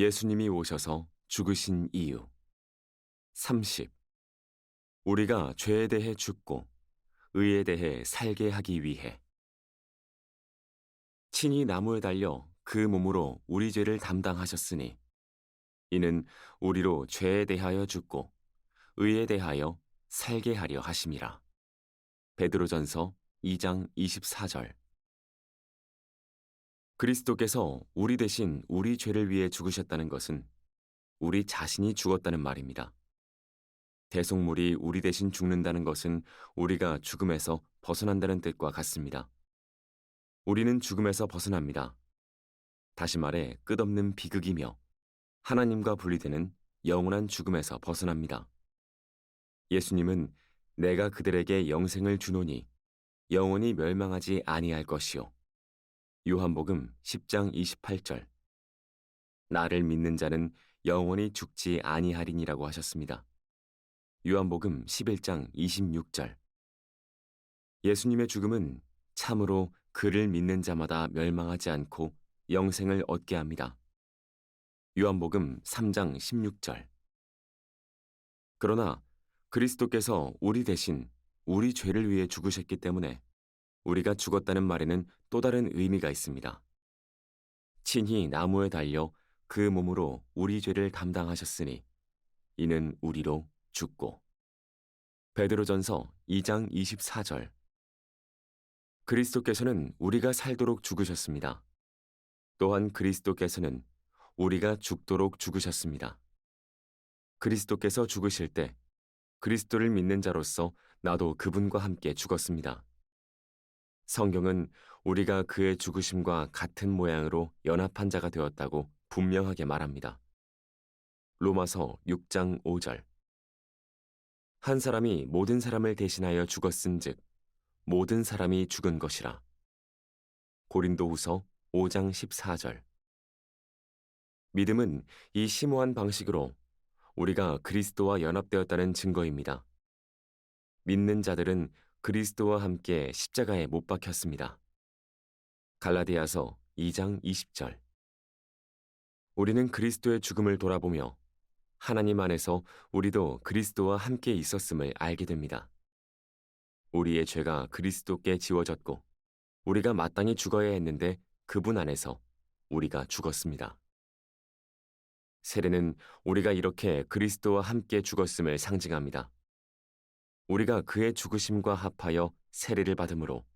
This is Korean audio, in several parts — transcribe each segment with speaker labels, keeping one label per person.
Speaker 1: 예수님이 오셔서 죽으신 이유 30. 우리가 죄에 대해 죽고 의에 대해 살게 하기 위해 친히 나무에 달려 그 몸으로 우리 죄를 담당하셨으니 이는 우리로 죄에 대하여 죽고 의에 대하여 살게 하려 하심이라. 베드로전서 2장 24절 그리스도께서 우리 대신 우리 죄를 위해 죽으셨다는 것은 우리 자신이 죽었다는 말입니다. 대속물이 우리 대신 죽는다는 것은 우리가 죽음에서 벗어난다는 뜻과 같습니다. 우리는 죽음에서 벗어납니다. 다시 말해 끝없는 비극이며 하나님과 분리되는 영원한 죽음에서 벗어납니다. 예수님은 내가 그들에게 영생을 주노니 영원히 멸망하지 아니할 것이요. 요한복음 10장 28절. 나를 믿는 자는 영원히 죽지 아니하리니라고 하셨습니다. 요한복음 11장 26절. 예수님의 죽음은 참으로 그를 믿는 자마다 멸망하지 않고 영생을 얻게 합니다. 요한복음 3장 16절. 그러나 그리스도께서 우리 대신 우리 죄를 위해 죽으셨기 때문에 우리가 죽었다는 말에는 또 다른 의미가 있습니다. 친히 나무에 달려 그 몸으로 우리 죄를 담당하셨으니 이는 우리로 죽고 베드로전서 2장 24절 그리스도께서는 우리가 살도록 죽으셨습니다. 또한 그리스도께서는 우리가 죽도록 죽으셨습니다. 그리스도께서 죽으실 때 그리스도를 믿는 자로서 나도 그분과 함께 죽었습니다. 성경은 우리가 그의 죽으심과 같은 모양으로 연합한 자가 되었다고 분명하게 말합니다. 로마서 6장 5절 한 사람이 모든 사람을 대신하여 죽었은즉 모든 사람이 죽은 것이라. 고린도후서 5장 14절 믿음은 이 심오한 방식으로 우리가 그리스도와 연합되었다는 증거입니다. 믿는 자들은 그리스도와 함께 십자가에 못 박혔습니다. 갈라디아서 2장 20절 우리는 그리스도의 죽음을 돌아보며 하나님 안에서 우리도 그리스도와 함께 있었음을 알게 됩니다. 우리의 죄가 그리스도께 지워졌고 우리가 마땅히 죽어야 했는데 그분 안에서 우리가 죽었습니다. 세례는 우리가 이렇게 그리스도와 함께 죽었음을 상징합니다. 우리가 그의 죽으심과 합하여 세례를 받음으로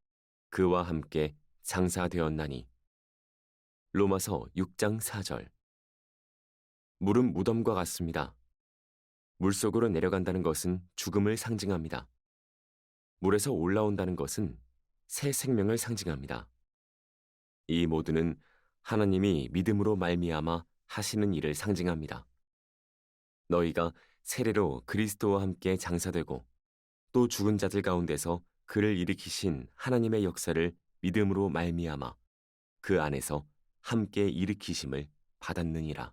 Speaker 1: 그와 함께 장사되었나니. 로마서 6장 4절 물은 무덤과 같습니다. 물속으로 내려간다는 것은 죽음을 상징합니다. 물에서 올라온다는 것은 새 생명을 상징합니다. 이 모두는 하나님이 믿음으로 말미암아 하시는 일을 상징합니다. 너희가 세례로 그리스도와 함께 장사되고 또 죽은 자들 가운데서 그를 일으키신 하나님의 역사를 믿음으로 말미암아 그 안에서 함께 일으키심을 받았느니라.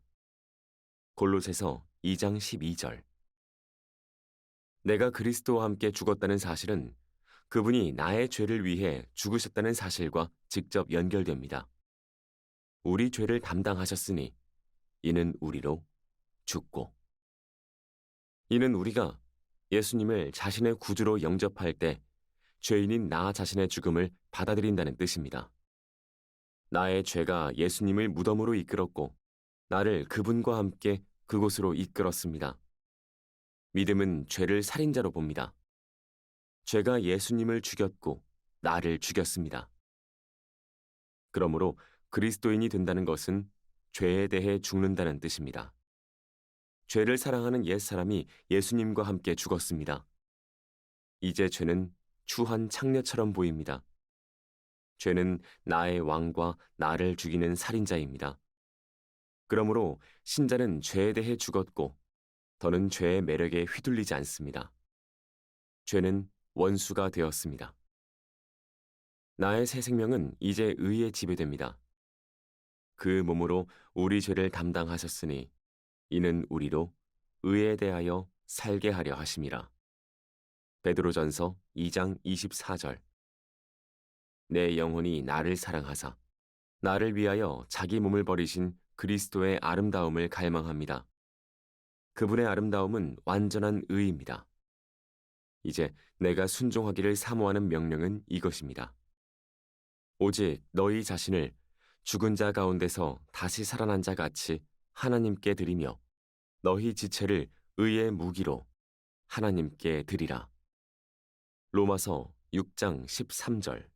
Speaker 1: 골로새서 2장 12절 내가 그리스도와 함께 죽었다는 사실은 그분이 나의 죄를 위해 죽으셨다는 사실과 직접 연결됩니다. 우리 죄를 담당하셨으니 이는 우리로 죽고 이는 우리가 예수님을 자신의 구주로 영접할 때 죄인인 나 자신의 죽음을 받아들인다는 뜻입니다. 나의 죄가 예수님을 무덤으로 이끌었고 나를 그분과 함께 그곳으로 이끌었습니다. 믿음은 죄를 살인자로 봅니다. 죄가 예수님을 죽였고 나를 죽였습니다. 그러므로 그리스도인이 된다는 것은 죄에 대해 죽는다는 뜻입니다. 죄를 사랑하는 옛 사람이 예수님과 함께 죽었습니다. 이제 죄는 추한 창녀처럼 보입니다. 죄는 나의 왕과 나를 죽이는 살인자입니다. 그러므로 신자는 죄에 대해 죽었고 더는 죄의 매력에 휘둘리지 않습니다. 죄는 원수가 되었습니다. 나의 새 생명은 이제 의에 지배됩니다. 그 몸으로 우리 죄를 담당하셨으니 이는 우리로 의에 대하여 살게 하려 하심이라. 베드로전서 2장 24절 내 영혼이 나를 사랑하사 나를 위하여 자기 몸을 버리신 그리스도의 아름다움을 갈망합니다. 그분의 아름다움은 완전한 의입니다. 이제 내가 순종하기를 사모하는 명령은 이것입니다. 오직 너희 자신을 죽은 자 가운데서 다시 살아난 자 같이 하나님께 드리며 너희 지체를 의의 무기로 하나님께 드리라. 로마서 6장 13절